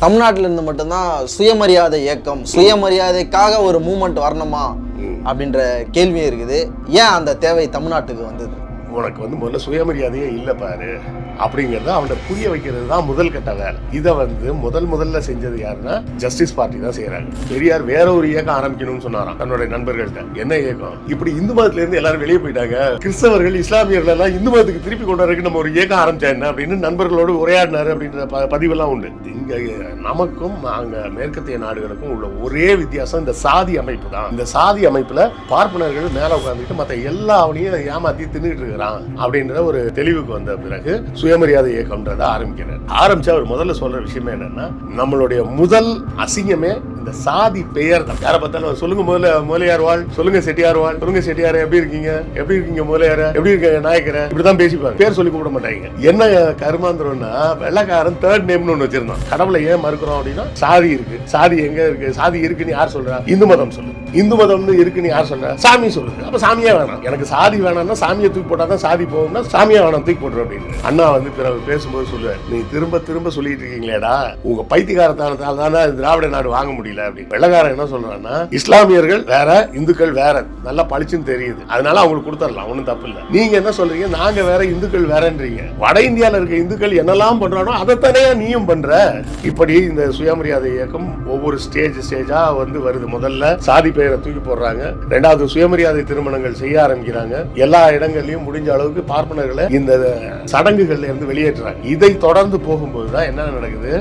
தமிழ்நாட்டில இருந்து மட்டும்தான் சுயமரியாதை இயக்கம் சுயமரியாதைக்காக ஒரு மூமெண்ட் வரணுமா அப்படின்ற கேள்வியும் இருக்குது. ஏன் அந்த தேவை தமிழ்நாட்டுக்கு வந்தது? உனக்கு வந்து முதல்ல சுயமரியாதையே இல்லை பாரு. அப்படிங்கிறத அவனை புரிய வைக்கிறது தான் முதல் கட்ட வேலை. இதை வந்து முதல் முதல்ல செஞ்சது யாருன்னா ஜஸ்டிஸ் பார்ட்டி தான் செய்யறாங்க பெரியார் வேற ஒரு இயக்கம் ஆரம்பிக்கணும்னு சொன்னாராம் தன்னுடைய நண்பர்கள்ட்ட. என்ன இயக்கம்? இப்படி இந்து மதத்துல இருந்து எல்லாரும் வெளியே போயிட்டாங்க. கிறிஸ்தவர்கள் இஸ்லாமியர்கள் எல்லாம் இந்து மதத்துக்கு திருப்பி கொண்டு நம்ம ஒரு இயக்கம் ஆரம்பிச்சா என்ன அப்படின்னு நண்பர்களோடு உரையாடினாரு அப்படின்ற ப- பதிவெல்லாம் உண்டு. இங்க நமக்கும் அங்க மேற்கத்திய நாடுகளுக்கும் உள்ள ஒரே வித்தியாசம் இந்த சாதி அமைப்பு தான். இந்த சாதி அமைப்புல பார்ப்பனர்கள் மேல உட்காந்துட்டு மத்த எல்லா அவனையும் ஏமாத்தி தின்னுட்டு இருக்கிறான் அப்படின்ற ஒரு தெளிவுக்கு வந்த பிறகு சுயமரியாதை இயக்கம்ன்றத ஆரம்பிக்கிறார். ஆரம்பிச்சு அவர் முதல்ல சொல்ற விஷயம் என்னன்னா நம்மளுடைய முதல் அசிங்கமே இந்த சாதி பெயர் தான் யாரை பார்த்தாலும் சொல்லுங்க முதல்ல முதலியார் வாழ் சொல்லுங்க செட்டியார் வாழ் சொல்லுங்க செட்டியார் எப்படி இருக்கீங்க? எப்படி இருக்கீங்க முதலியார? எப்படி இருக்கீங்க நாயக்கர? இப்படிதான் பேசிப்பாங்க பேர் சொல்லி கூப்பிட மாட்டாங்க. என்ன கருமாந்திரம்னா வெள்ளக்காரன் தேர்ட் நேம்னு ஒன்று வச்சிருந்தான். கடவுளை ஏன் மறுக்கிறோம் அப்படின்னா சாதி இருக்கு. சாதி எங்க இருக்கு? சாதி இருக்குன்னு யார் சொல்றா? இந்து மதம் சொல்லு. இந்து மதம்னு இருக்குன்னு யார் சொல்றா? சாமி சொல்லுது. அப்ப சாமியே வேணாம். எனக்கு சாதி வேணாம்னா சாமியை தூக்கி போட்டா தான் சாதி போகும்னா சாமியே வேணாம் தூக்கி போட்டுரு அப்படின்னு. அண்ணா வந்து பிறகு பேசும்போது சொல்லுவார் நீ திரும்ப திரும்ப சொல்லிட்டு இருக்கீங்களேடா. உங்க பைத்தியகாரத்தானத்தால தானே திராவிட நாடு வாங்க முடியல. அப்படின்னு. வெள்ளக்காரன் என்ன சொல்றான்னா இஸ்லாமியர்கள் வேற இந்துக்கள் வேற நல்லா பளிச்சுன்னு தெரியுது. அதனால அவங்களுக்கு கொடுத்துடலாம் ஒண்ணும் தப்பு இல்ல. நீங்க என்ன சொல்றீங்க? நாங்க வேற இந்துக்கள் வேறன்றீங்க. வட இந்தியால இருக்க இந்துக்கள் என்னெல்லாம் பண்றானோ அதைத்தானே நீயும் பண்ற? இப்படி இந்த சுயமரியாதை இயக்கம் ஒவ்வொரு ஸ்டேஜ் ஸ்டேஜா வந்து வருது. முதல்ல சாதி பெயரை தூக்கி போடுறாங்க. ரெண்டாவது சுயமரியாதை திருமணங்கள் செய்ய ஆரம்பிக்கிறாங்க. எல்லா இடங்கள்லயும் முடிஞ்ச அளவுக்கு பார்ப்பனர்களை இந்த சடங்குகள் சடங்குகள்ல இருந்து வெளியேற்றுறாங்க இதை தொடர்ந்து போகும்போது தான் என்ன நடக்குது?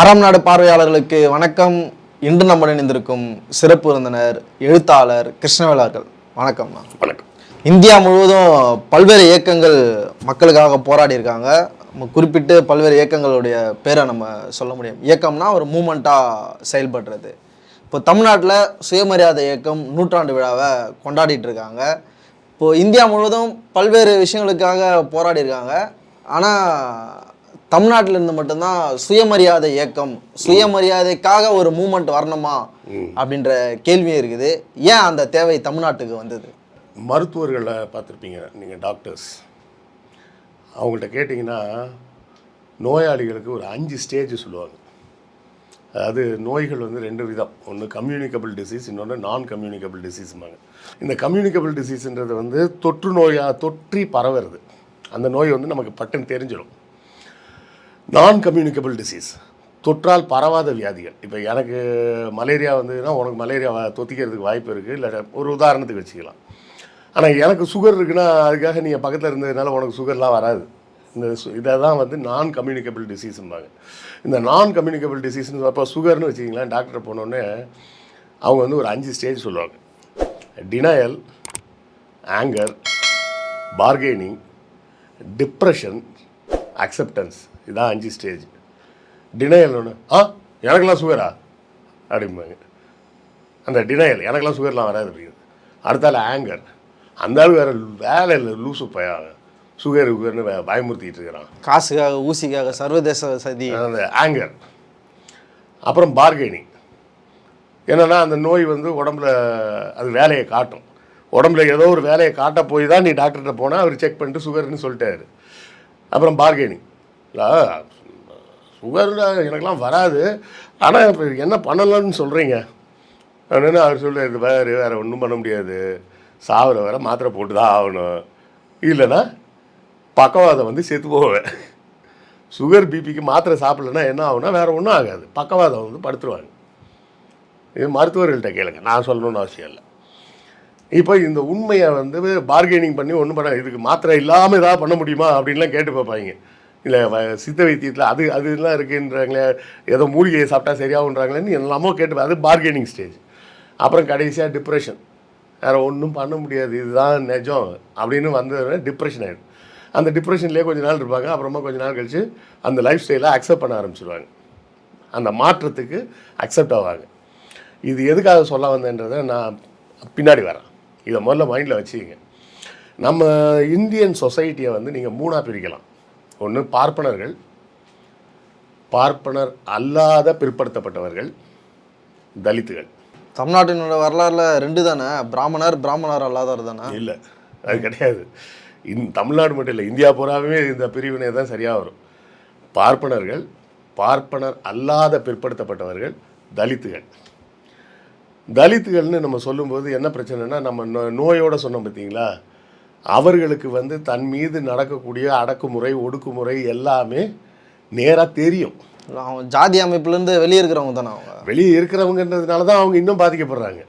அறம் நாடு பார்வையாளர்களுக்கு வணக்கம். இன்று நம்முடன் இணைந்திருக்கும் சிறப்பு விருந்தினர் எழுத்தாளர் கிருஷ்ணவேலர்கள் வணக்கம்ண்ணா வணக்கம். இந்தியா முழுவதும் பல்வேறு இயக்கங்கள் மக்களுக்காக போராடி இருக்காங்க. நம்ம குறிப்பிட்டு பல்வேறு இயக்கங்களுடைய பேரை நம்ம சொல்ல முடியும். இயக்கம்னா ஒரு மூமெண்ட்டாக செயல்படுறது. இப்போ தமிழ்நாட்டில் சுயமரியாதை இயக்கம் நூற்றாண்டு விழாவை கொண்டாடிட்டு இருக்காங்க. இப்போது இந்தியா முழுவதும் பல்வேறு விஷயங்களுக்காக போராடி இருக்காங்க ஆனால் தமிழ்நாட்டில இருந்து மட்டும்தான் சுயமரியாதை இயக்கம் சுயமரியாதைக்காக ஒரு மூமெண்ட் வரணுமா அப்படின்ற கேள்வியும் இருக்குது. ஏன் அந்த தேவை தமிழ்நாட்டுக்கு வந்தது? மருத்துவர்களை பார்த்துருப்பீங்க நீங்கள் டாக்டர்ஸ். அவங்கள்ட்ட கேட்டிங்கன்னா நோயாளிகளுக்கு ஒரு அஞ்சு ஸ்டேஜ் சொல்லுவாங்க. அதாவது நோய்கள் வந்து ரெண்டு விதம். ஒன்று கம்யூனிகபிள் டிசீஸ் இன்னொன்று நான் கம்யூனிகபிள் டிசீஸ்மாங்க இந்த கம்யூனிகபிள் டிசீஸ்ன்றது வந்து தொற்று நோயாக தொற்றி பரவுறது. அந்த நோய் வந்து நமக்கு பட்டுன்னு தெரிஞ்சிடும். நான் கம்யூனிகபிள் டிசீஸ் தொற்றால் பரவாத வியாதிகள். இப்போ எனக்கு மலேரியா வந்ததுன்னா உனக்கு மலேரியா தொத்திக்கிறதுக்கு வாய்ப்பு இருக்குது இல்லை ஒரு உதாரணத்துக்கு வச்சுக்கலாம். ஆனால் எனக்கு சுகர் இருக்குன்னா அதுக்காக நீங்கள் பக்கத்தில் இருந்ததுனால உனக்கு சுகர்லாம் வராது. இந்த இதை தான் வந்து நான் கம்யூனிகபிள் டிசீஸும்பாங்க இந்த நான் கம்யூனிகபிள் டிசீஸ்னு அப்போ சுகர்னு வச்சுக்கிங்களேன் டாக்டர் போனோடனே அவங்க வந்து ஒரு அஞ்சு ஸ்டேஜ் சொல்லுவாங்க. Denial anger bargaining depression acceptance இதான் அஞ்சு ஸ்டேஜ் டினயல் ஒன்று ஆ எனக்கெல்லாம் சுகரா அப்படிம்பாங்க. அந்த டினயல் எனக்கெல்லாம் சுகர்லாம் வராது அப்படிங்கிறது அடுத்தால ஆங்கர் அந்த ஆள் வேறு வேலை இல்லை லூசு பையா சுகர் சுகர்னு வே- பயமுறுத்திட்டு இருக்கிறான். காசுக்காக ஊசிக்காக சர்வதேச சதி. அந்த ஆங்கர் அப்புறம் பார்கெனிங் என்னன்னா அந்த நோய் வந்து உடம்புல அது வேலையை காட்டும். உடம்புல ஏதோ ஒரு வேலையை காட்ட போய் தான் நீ டாக்டர்கிட்ட போனால் அவர் செக் பண்ணிட்டு சுகர்னு சொல்லிட்டாரு. அப்புறம் பார்கெனிங் சுகர் எனக்கெல்லாம் வராது. ஆனால் இப்போ என்ன பண்ணலாம்னு சொல்கிறீங்க அப்படின்னு அவர் சொல்லுறது வேறு வேறு ஒன்றும் பண்ண முடியாது. சாவர வேற மாத்திரை போட்டு தான் ஆகணும். இல்லைன்னா பக்கவாதம் வந்து செத்து போவேன். சுகர் பிபிக்கு மாத்திரை சாப்பிட்லன்னா என்ன ஆகும்னா வேறு ஒன்றும் ஆகாது. பக்கவாதம் வந்து படுத்துருவாங்க. இது மருத்துவர்கள்ட்ட கேளுங்க. நான் சொல்லணும்னு அவசியம் இல்லை. இப்போ இந்த உண்மையை வந்து பார்கெனிங் பண்ணி ஒன்றும் பண்ண இதுக்கு மாத்திரை இல்லாமல் ஏதாவது பண்ண முடியுமா அப்படின்லாம் கேட்டு பார்ப்பாங்க. இல்லை சித்த வைத்தியத்தில் அது அதுலாம் இருக்குன்றாங்களே ஏதோ மூலிகையை சாப்பிட்டா சரியாகுன்றாங்களேன்னு எல்லாமோ கேட்டு அது பார்கெனிங் ஸ்டேஜ் அப்புறம் கடைசியாக டிப்ரெஷன் வேறு ஒன்றும் பண்ண முடியாது. இதுதான் நிஜம் அப்படின்னு வந்து டிப்ரெஷன் ஆகிடும் அந்த டிப்ரெஷன்லேயே கொஞ்ச நாள் இருப்பாங்க. அப்புறமா கொஞ்ச நாள் கழிச்சு அந்த லைஃப் ஸ்டைலை அக்செப்ட் பண்ண ஆரம்பிச்சிருவாங்க. அந்த மாற்றத்துக்கு அக்செப்ட் ஆவாங்க. இது எதுக்காக சொல்ல வந்தேன்றதை நான் பின்னாடி வரேன். இதை முதல்ல மைண்டில் வச்சுக்கங்க. நம்ம இந்தியன் சொசைட்டியை வந்து நீங்கள் மூணாக பிரிக்கலாம். ஒன்று பார்ப்பனர்கள் பார்ப்பனர் அல்லாத பிற்படுத்தப்பட்டவர்கள் தலித்துகள். தமிழ்நாட்டினோட வரலாறுல ரெண்டு தானே? பிராமணர் பிராமணர் அல்லாதவர் தானே? இல்லை அது கிடையாது. இந் தமிழ்நாடு மட்டும் இல்லை இந்தியா பூராவே இந்த பிரிவினை தான் சரியாக வரும். பார்ப்பனர்கள் பார்ப்பனர் அல்லாத பிற்படுத்தப்பட்டவர்கள் தலித்துகள். தலித்துகள்னு நம்ம சொல்லும்போது என்ன பிரச்சனைனா நம்ம நோ நோயோட சொன்னோம் பார்த்தீங்களா அவர்களுக்கு வந்து தன் மீது நடக்கக்கூடிய அடக்குமுறை ஒடுக்குமுறை எல்லாமே நேராக தெரியும். ஜாதி அமைப்புலேருந்து வெளியே இருக்கிறவங்க தானே அவங்க. வெளியே இருக்கிறவங்கன்றதுனால தான் அவங்க இன்னும் பாதிக்கப்படுறாங்க.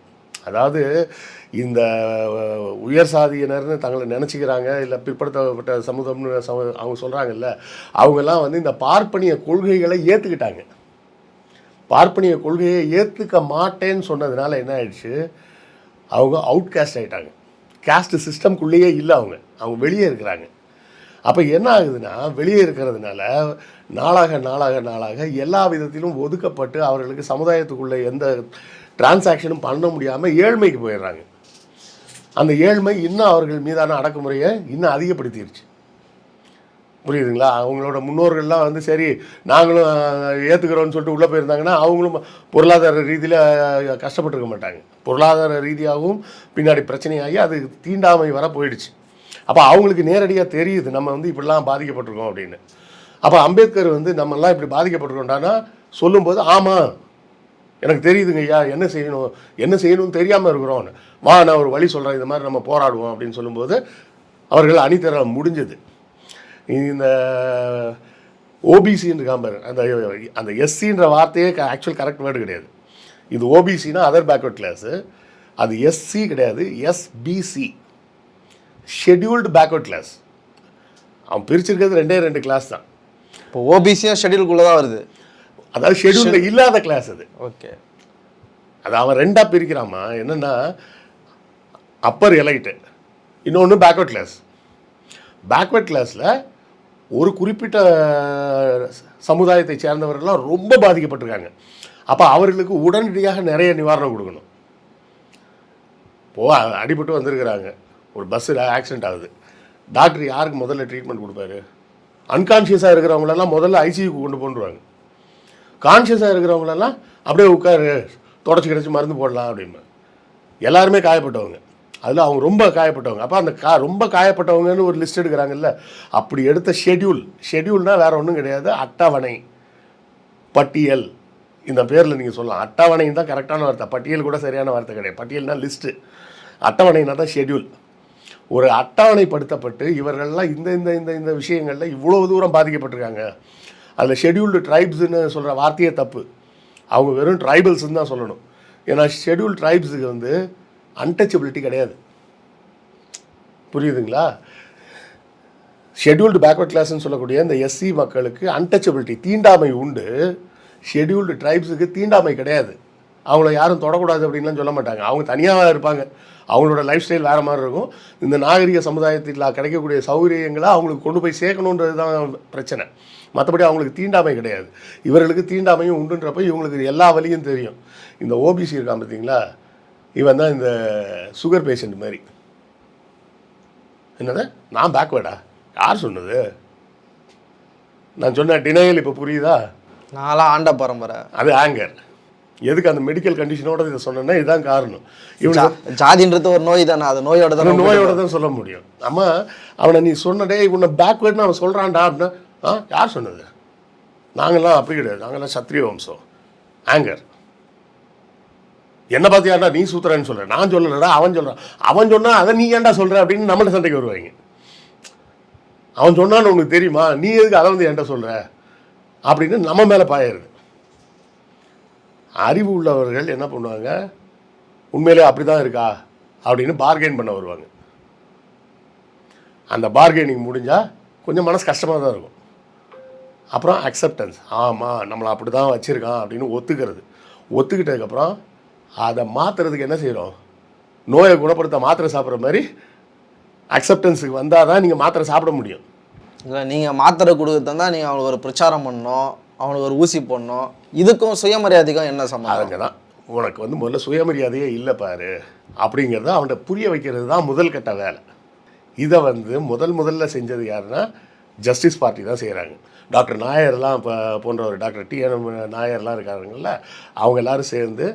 அதாவது இந்த உயர் சாதியினர்னு தங்களை நினச்சிக்கிறாங்க இல்லை பிற்படுத்தப்பட்ட சமூகம்னு சம அவங்க சொல்கிறாங்கல்ல அவங்கெல்லாம் வந்து இந்த பார்ப்பனிய கொள்கைகளை ஏற்றுக்கிட்டாங்க பார்ப்பனிய கொள்கையை ஏற்றுக்க மாட்டேன்னு சொன்னதுனால என்ன ஆயிடுச்சு? அவங்க அவுட் காஸ்ட் ஆகிட்டாங்க காஸ்ட் சிஸ்டம்குள்ளேயே இல்லை அவங்க. அவங்க வெளியே இருக்கிறாங்க. அப்போ என்ன ஆகுதுன்னா வெளியே இருக்கிறதுனால நாளாக நாளாக நாளாக எல்லா விதத்திலும் ஒதுக்கப்பட்டு அவர்களுக்கு சமுதாயத்துக்குள்ளே எந்த டிரான்சாக்ஷனும் பண்ண முடியாமல் ஏழ்மைக்கு போயிடுறாங்க. அந்த ஏழ்மை இன்னும் அவர்கள் மீதான அடக்குமுறையை இன்னும் அதிகப்படுத்திடுச்சு புரியுதுங்களா? அவங்களோட முன்னோர்கள்லாம் வந்து சரி நாங்களும் ஏற்றுக்கிறோன்னு சொல்லிட்டு உள்ளே போயிருந்தாங்கன்னா அவங்களும் பொருளாதார ரீதியில் கஷ்டப்பட்டிருக்க மாட்டாங்க. பொருளாதார ரீதியாகவும் பின்னாடி பிரச்சனையாகி அது தீண்டாமை வர போயிடுச்சு. அப்போ அவங்களுக்கு நேரடியாக தெரியுது நம்ம வந்து இப்படிலாம் பாதிக்கப்பட்டிருக்கோம் அப்படின்னு. அப்போ அம்பேத்கர் வந்து நம்மெல்லாம் இப்படி பாதிக்கப்பட்டிருக்கோம்டானா சொல்லும்போது ஆமாம் எனக்கு தெரியுதுங்க ஐயா என்ன செய்யணும் என்ன செய்யணும்னு தெரியாமல் இருக்கிறோம். வா நான் ஒரு வழி சொல்கிறேன் இது மாதிரி நம்ம போராடுவோம் அப்படின்னு சொல்லும்போது அவர்கள் அணிதர முடிஞ்சது. இந்த ஓபிசின்னு காம்பர் அந்த அந்த எஸ்சின்ற வார்த்தையே ஆக்சுவல் கரெக்ட் வேர்டு கிடையாது. இது ஓபிசினா அதர் பேக்வர்ட் கிளாஸு அது எஸ்சி கிடையாது எஸ்பிசி ஷெட்யூல்டு பேக்வர்ட் கிளாஸ் அவன் பிரிச்சிருக்கிறது ரெண்டே ரெண்டு கிளாஸ் தான். இப்போ ஓபிசியாக ஷெட்யூல்குள்ளே தான் வருது. அதாவது ஷெட்யூலில் இல்லாத கிளாஸ் அது. ஓகே அது அவன் ரெண்டாக பிரிக்கிறாமா? என்னென்னா அப்பர் எலைட்டு இன்னொன்று பேக்வர்ட் கிளாஸ் பேக்வர்ட் கிளாஸில் ஒரு குறிப்பிட்ட சமுதாயத்தை சேர்ந்தவர்கள்லாம் ரொம்ப பாதிக்கப்பட்டிருக்காங்க. அப்போ அவர்களுக்கு உடனடியாக நிறைய நிவாரணம் கொடுக்கணும். போ அடிபட்டு வந்திருக்கிறாங்க. ஒரு பஸ்ஸில் ஆக்சிடென்ட் ஆகுது. டாக்டர் யாருக்கு முதல்ல ட்ரீட்மெண்ட் கொடுப்பாரு? அன்கான்ஷியஸாக இருக்கிறவங்களெல்லாம் முதல்ல ஐசியூக்கு கொண்டு போன்றுவாங்க. கான்ஷியஸாக இருக்கிறவங்களெல்லாம் அப்படியே உட்காரு தொடச்சி கிடச்சி மருந்து போடலாம் அப்படின்னு. எல்லாருமே காயப்பட்டவங்க. அதில் அவங்க ரொம்ப காயப்பட்டவங்க. அப்போ அந்த கா ரொம்ப காயப்பட்டவங்கன்னு ஒரு லிஸ்ட் எடுக்கிறாங்கல்ல அப்படி எடுத்த ஷெட்யூல் ஷெட்யூல்னால் வேறு ஒன்றும் கிடையாது. அட்டவணை. பட்டியல். இந்த பேரில் நீங்கள் சொல்லலாம். அட்டவணைன்னு தான் கரெக்டான வார்த்தை. பட்டியல் கூட சரியான வார்த்தை கிடையாது. பட்டியல்னா லிஸ்ட்டு அட்டவணைனா தான் ஷெட்யூல் ஒரு அட்டவணைப்படுத்தப்பட்டு இவர்கள்லாம் இந்த இந்த இந்த இந்த விஷயங்களில் இவ்வளோ தூரம் பாதிக்கப்பட்டிருக்காங்க. அதில் ஷெட்யூல்டு ட்ரைப்ஸ்னு சொல்கிற வார்த்தையே தப்பு. அவங்க வெறும் ட்ரைபல்ஸ்ன்னு தான் சொல்லணும். ஏன்னா ஷெடியூல் ட்ரைப்ஸுக்கு வந்து அன்டச்சபிலிட்டி கிடையாது. புரியுதுங்களா? ஷெட்யூல்டு பேக்வர்ட் கிளாஸ்ன்னு சொல்லக்கூடிய இந்த எஸ்சி மக்களுக்கு அன்டச்சபிலிட்டி தீண்டாமை உண்டு. ஷெட்யூல்டு ட்ரைப்ஸுக்கு தீண்டாமை கிடையாது. அவங்கள யாரும் தொடக்கூடாது அப்படின்லாம் சொல்ல மாட்டாங்க. அவங்க தனியாக இருப்பாங்க. அவங்களோட லைஃப் ஸ்டைல் வேறு மாதிரி இருக்கும். இந்த நாகரிக சமுதாயத்தில் கிடைக்கக்கூடிய சௌகரியங்களை அவங்களுக்கு கொண்டு போய் சேர்க்கணுன்றது தான் பிரச்சனை. மற்றபடி அவங்களுக்கு தீண்டாமை கிடையாது. இவர்களுக்கு தீண்டாமையும் உண்டுன்றப்ப இவங்களுக்கு எல்லா வழியும் தெரியும். இந்த ஓபிசி இருக்கான் பார்த்தீங்களா? இவன் தான் இந்த சுகர் பேஷண்ட் மாதிரி. என்னது? நான் பேக்வேர்டா யார் சொன்னது? நான் சொன்ன டினையல் இப்போ புரியுதா? நான்லாம் ஆண்ட பரம்பரை. அது ஆங்கர் எதுக்கு அந்த மெடிக்கல் கண்டிஷனோட இதை சொன்னேன்னா இதுதான் காரணம். இவனுக்கு ஜா- ஜாதின்றது ஒரு நோய் தானே அது நோயோட தானே நோயோட தான் சொல்ல முடியும். அம்மா அவனை நீ சொன்னடே உன்னை பேக்வேர்ட்னு அவன் சொல்கிறான்டா அப்படின்னா ஆ யார் சொன்னது? நாங்கள்லாம் அப்படி கிடையாது. நாங்கள்லாம் சத்திரிய வம்சம். ஆங்கர் என்ன பார்த்தியாடா நீ சூத்துறேன்னு சொல்ற? நான் சொல்லலடா அவன் சொல்கிறான் அவன் சொன்னா அதை நீ ஏன்டா சொல்ற அப்படின்னு நம்மள்ட்ட சண்டைக்கு வருவாங்க. அவன் சொன்னான்னு உனக்கு தெரியுமா? நீ எதுக்கு அதை வந்து என்கிட்ட சொல்ற? அப்படின்னு நம்ம மேலே பாயிருது அறிவு உள்ளவர்கள் என்ன பண்ணுவாங்க? உண்மையிலே அப்படி தான் இருக்கா? அப்படின்னு பார்கெயின் பண்ண வருவாங்க. அந்த பார்கெனிங் முடிஞ்சால் கொஞ்சம் மனசு கஷ்டமாக தான் இருக்கும். அப்புறம் அக்செப்டன்ஸ் ஆமாம் நம்மளை அப்படி தான் வச்சுருக்கான் அப்படின்னு ஒத்துக்கிறது. ஒத்துக்கிட்டதுக்கப்புறம் அதை மாற்றுறதுக்கு என்ன செய்கிறோம் நோயை குணப்படுத்த மாத்திரை சாப்பிட்ற மாதிரி அக்செப்டன்ஸுக்கு வந்தால் தான் நீங்கள் மாத்திரை சாப்பிட முடியும். இல்லை நீங்கள் மாத்திரை கொடுக்குறதா நீங்கள் அவங்களுக்கு ஒரு பிரச்சாரம் பண்ணணும். அவனுக்கு ஒரு ஊசி போடணும். இதுக்கும் சுயமரியாதைக்கும் என்ன சம்பந்தம்? அதுங்க தான் உனக்கு வந்து முதல்ல சுயமரியாதையே இல்லை பாரு. அப்படிங்கிறத அவன்கிட்ட புரிய வைக்கிறது தான் முதல் கட்ட வேலை. இதை வந்து முதல் முதல்ல செஞ்சது யாருன்னா ஜஸ்டிஸ் பார்ட்டி தான் செய்கிறாங்க டாக்டர் நாயர்லாம் இப்போ போன்றவர் டாக்டர் டி என் நாயர்லாம் இருக்காருங்கள அவங்க எல்லாரும் சேர்ந்து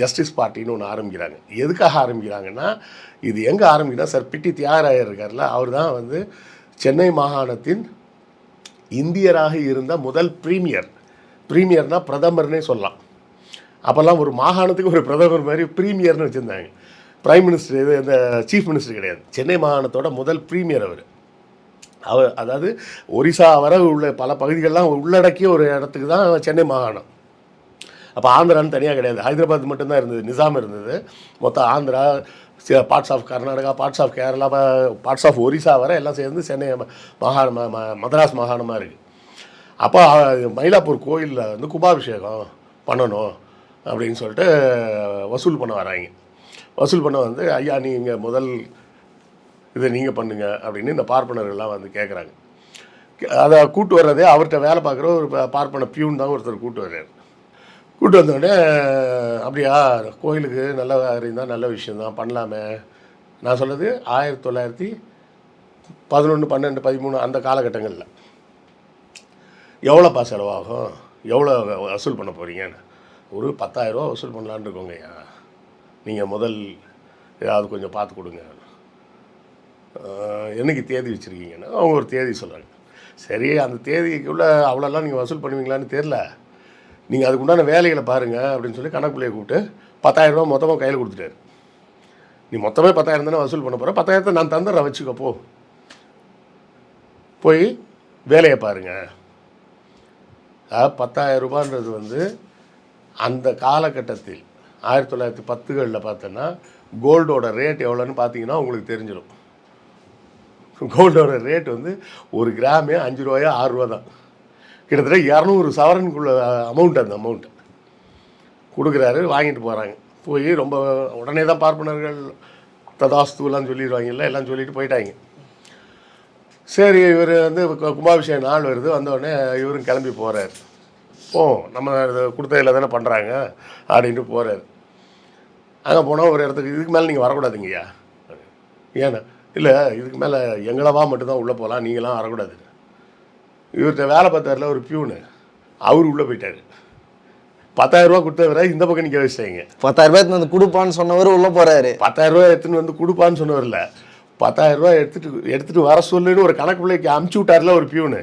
ஜஸ்டிஸ் பார்ட்டின்னு ஒன்று ஆரம்பிக்கிறாங்க. எதுக்காக ஆரம்பிக்கிறாங்கன்னா இது எங்கே ஆரம்பிக்கிறா சார் பிட்டி தியாகராயர் இருக்கார்ல அவர் தான் வந்து சென்னை மாகாணத்தின் இந்தியராக இருந்த முதல் பிரீமியர் ப்ரீமியர்னால் பிரதமர்னே சொல்லலாம். அப்போல்லாம் ஒரு மாகாணத்துக்கு ஒரு பிரதமர் மாதிரி ப்ரீமியர்னு வச்சுருந்தாங்க. பிரைம் மினிஸ்டர் இது இந்த சீஃப் மினிஸ்டர் கிடையாது. சென்னை மாகாணத்தோட முதல் ப்ரீமியர் அவர். அவர் அதாவது ஒரிசா வரை உள்ள பல பகுதிகள்லாம் உள்ளடக்கிய ஒரு இடத்துக்கு தான் சென்னை மாகாணம். அப்போ ஆந்திரான்னு தனியாக கிடையாது. ஹைதராபாத் மட்டும்தான் இருந்தது. நிசாம் இருந்தது. மொத்தம் Andhra parts of Karnataka parts of Kerala parts of Orissa வர எல்லாம் சேர்ந்து சென்னை மாகாண ம- ம- மதராஸ் மாகாணமாக இருக்குது அப்போ மயிலாப்பூர் கோயிலில் வந்து கும்பாபிஷேகம் பண்ணணும் அப்படின்னு சொல்லிட்டு வசூல் பண்ண வராங்க. வசூல் பண்ண வந்து ஐயா நீங்கள் முதல் இதை நீங்கள் பண்ணுங்க அப்படின்னு இந்த பார்ப்பனர்கள்லாம் வந்து கேட்குறாங்க அதை கூட்டு வர்றதே அவர்கிட்ட வேலை பார்க்குற ஒரு பார்ப்பன பியூன் தான் ஒருத்தர் கூட்டு வர்றாரு. கூட்டு வந்தோடனே அப்படியா கோயிலுக்கு நல்ல காரியம் தான் நல்ல விஷயந்தான் பண்ணலாமே. நான் சொல்கிறது ஆயிரத்தி தொள்ளாயிரத்தி பதினொன்று பன்னெண்டு பதிமூணு அந்த காலகட்டங்களில். எவ்வளோப்பா செலவாகும்? எவ்வளோ வசூல் பண்ண போகிறீங்கன்னு ஒரு பத்தாயிரரூவா வசூல் பண்ணலான்னு இருக்கோங்கய்யா நீங்கள் முதல் ஏதாவது கொஞ்சம் பார்த்து கொடுங்க. என்னைக்கு தேதி வச்சுருக்கீங்கன்னு? அவங்க ஒரு தேதி சொல்கிறாங்க சரி அந்த தேதிக்குள்ளே அவ்வளோலாம் நீங்கள் வசூல் பண்ணுவீங்களான்னு தெரில நீங்கள் அதுக்கு உண்டான வேலைகளை பாருங்கள் அப்படின்னு சொல்லி கணக்குள்ளையை கூப்பிட்டு பத்தாயிரரூபா மொத்தமாக கையில் கொடுத்துட்டாரு. நீ மொத்தமே பத்தாயிரம் தானே வசூல் பண்ண போகிற பத்தாயிரத்தை நான் தந்துடுறேன் வச்சுக்கோ போ. போய் வேலையை பாருங்கள் பத்தாயிரம் ரூபான்றது வந்து அந்த காலகட்டத்தில் ஆயிரத்தி தொள்ளாயிரத்தி பத்துகளில் பார்த்தோன்னா கோல்டோட ரேட் எவ்வளோன்னு பார்த்தீங்கன்னா உங்களுக்கு தெரிஞ்சிடும் கோல்டோட ரேட் வந்து ஒரு கிராமே அஞ்சு ரூபாயோ ஆறு ரூபா தான். கிட்டத்தட்ட இரநூறு சவரனுக்குள்ள அமௌண்ட் அந்த அமௌண்ட் கொடுக்குறாரு வாங்கிட்டு போகிறாங்க போய் ரொம்ப உடனே தான் பார்ப்பனர்கள் ததாஸ்துலாம் சொல்லிடுவாங்கல்ல எல்லாம் சொல்லிட்டு போயிட்டாங்க. சரி இவர் வந்து கு- கும்பாபிஷேகம் நாள் வருது வந்தோடனே இவரும் கிளம்பி போகிறார் போ நம்ம இது கொடுத்ததில் தானே பண்ணுறாங்க அப்படின்ட்டு போகிறார் அங்கே போனால் ஒரு இடத்துக்கு இதுக்கு மேலே நீங்கள் வரக்கூடாதுங்கய்யா. ஏன்னா இல்லை இதுக்கு மேலே எங்களவா மட்டும்தான் உள்ளே போகலாம் நீங்களாம் வரக்கூடாது. இவர்கிட்ட வேலை பார்த்தாருல ஒரு பியூனு. அவர் உள்ளே போயிட்டார். பத்தாயிரம் ரூபா கொடுத்தவரை இந்த பக்கம் நிற்க வச்சிட்டாங்க. பத்தாயிரம் ரூபாய் வந்து கொடுப்பான்னு சொன்னவர் உள்ள போறாரு. பத்தாயிரம் ரூபாய் எடுத்துன்னு வந்து கொடுப்பான்னு சொன்னவர்ல. பத்தாயிரம் ரூபாய் எடுத்துட்டு எடுத்துட்டு வர சொல்லுன்னு ஒரு கணக்கு பிள்ளைக்கு அமுச்சு விட்டார்ல ஒரு பியூனு.